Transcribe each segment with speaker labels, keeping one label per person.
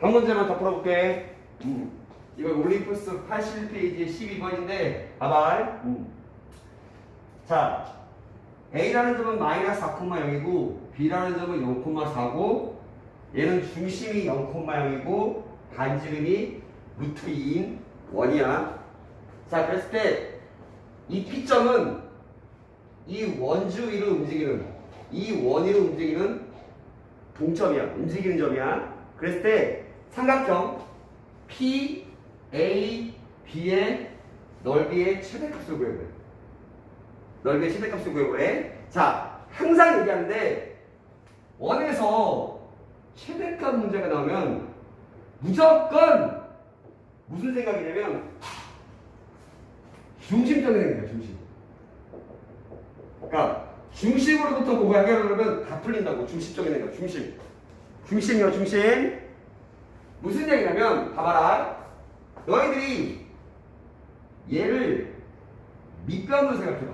Speaker 1: 한 문제만 더 풀어볼게. 음. 이거 올림푸스 81페이지에 12번인데, 봐봐. 음. 자, A라는 점은 마이너스 4,0이고, B라는 점은 0,4고, 얘는 중심이 0,0이고, 반지름이 루트 2인 원이야. 자, 그랬을 때, 이 P점은 이 원주 위로 움직이는, 이 원위로 움직이는 동점이야. 움직이는 점이야. 그랬을 때 삼각형 P, A, B의 넓이의 최대값을 구해보래. 넓이의 최대값을 구해보래. 자, 항상 얘기하는데 원에서 최대값 문제가 나오면 무조건 무슨 생각이냐면 중심적인 생각이야, 중심. 그러니까 중심으로부터 뭐고 해결하려면 다 풀린다고 중심적인 생각, 중심. 중심이요, 중심. 무슨 얘기냐면 봐봐라. 너희들이 얘를 밑변으로 생각해봐.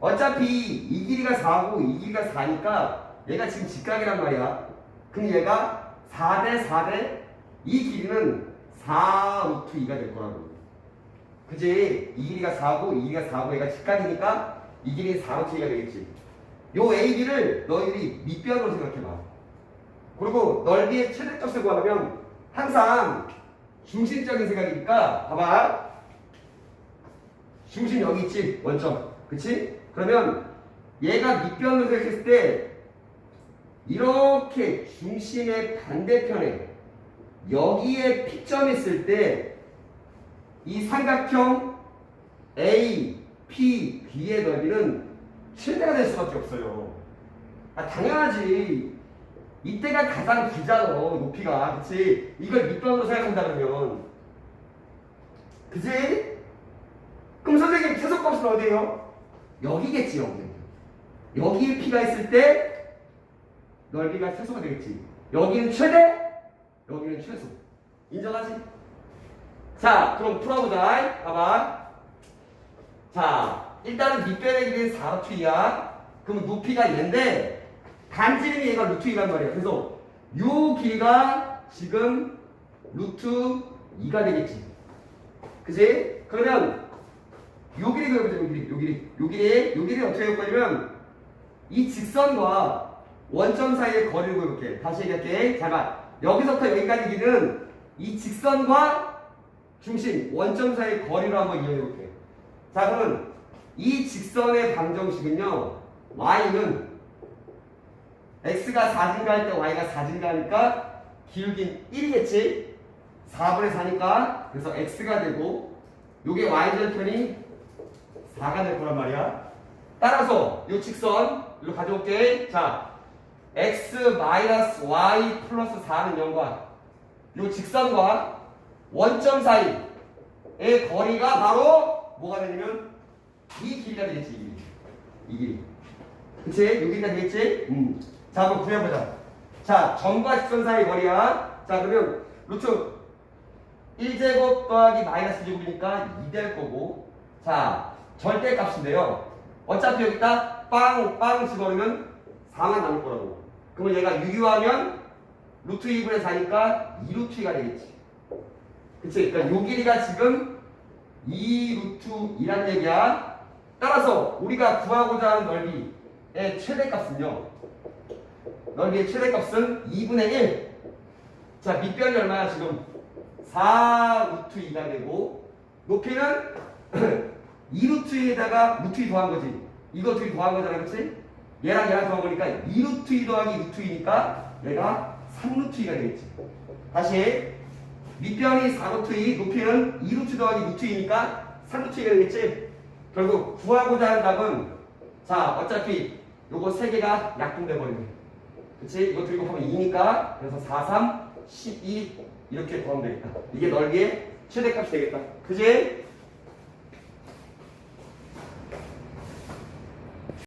Speaker 1: 어차피 이 길이가 4고 이 길이가 4니까 얘가 지금 직각이란 말이야. 그럼 얘가 4대 4대 이 길이는 4 루트 2가 될 거라고. 그지? 이 길이가 4고 이 길이가 4고 얘가 직각이니까 이 길이 4 루트 2가 되겠지. 요 AB를 너희들이 밑변으로 생각해봐. 그리고 넓이의 최대값을 구하려면 항상 중심적인 생각이니까 봐봐. 중심 여기 있지 원점. 그치? 그러면 얘가 밑변으로 생각했을 때 이렇게 중심의 반대편에 여기에 P점이 있을 때 이 삼각형 A, P, B의 넓이는 최대가 될 수밖에 없어요. 아, 당연하지. 이때가 가장 길잖아, 높이가. 그치? 이걸 밑변으로 생각한다 그러면. 그치? 그럼 선생님, 최소값은 어디에요? 여기겠지, 여기. 여기에 P가 있을 때 넓이가 최소가 되겠지. 여기는 최대, 여기는 최소. 인정하지? 자, 그럼 풀어보자. 봐봐. 자, 일단은 밑변의 길이는 4루트이야. 그럼 높이가 얘인데, 간지름이 얘가 루트 2란 말이야. 그래서 요 길이가 지금 루트 2가 되겠지. 그지? 그러면 요 길이 그려보자, 요 길이, 요 길이. 요 길이, 요 길이 어떻게 할 거냐면, 이 직선과 원점 사이의 거리를 그려볼게. 다시 얘기할게. 잘 봐. 여기서부터 여기까지 길이는 이 직선과 중심, 원점 사이의 거리로 한번 이용해볼게. 자, 그러면 이 직선의 방정식은요, y는 x가 4 증가할 때 y가 4 증가하니까 기울긴 1이겠지? 4분의 4니까 그래서 x가 되고 요게 y절 편이 4가 될 거란 말이야. 따라서 요 직선 일로 가져올게. 자, x 마이너스 y 플러스 4는 0과 요 직선과 원점 사이의 거리가 바로 뭐가 되냐면 이 길이가 되겠지. 이 길이. 이 길이. 그치? 여기가 되겠지? 음. 자, 한번 구해보자. 자, 점과 직선 사이 거리야. 자, 그러면 루트 1제곱 더하기 마이너스 제곱이니까 2 될 거고. 자, 절대 값인데요. 어차피 여기다 빵, 빵 집어넣으면 4만 남을 거라고. 그러면 얘가 유효하면 루트 2분의 4니까 2루트 2가 되겠지. 그치? 그러니까 요 길이가 지금 2루트 2란 얘기야. 따라서 우리가 구하고자 하는 넓이의 최대값은요. 넓이의 최대값은 2분의 1. 자, 밑변이 얼마야 지금? 4 루트 2가 되고 높이는 2 루트 2에다가 루트 2 더한 거지. 이거 둘이 더한 거잖아, 그렇지? 얘랑 얘랑 더한 거니까 2 루트 2 더하기 루트 2니까 얘가 3 루트 2가 되겠지. 다시 밑변이 4 루트 2, 높이는 2 루트 더하기 루트 2니까 3 루트 2가 되겠지. 결국 구하고자 하는 답은 자 어차피 요거 세 개가 약분돼 버리네. 그치? 이거 들고 하면 2니까 그래서 4, 3, 12 이렇게 구하면 되겠다. 이게 넓이의 최대값이 되겠다. 그지?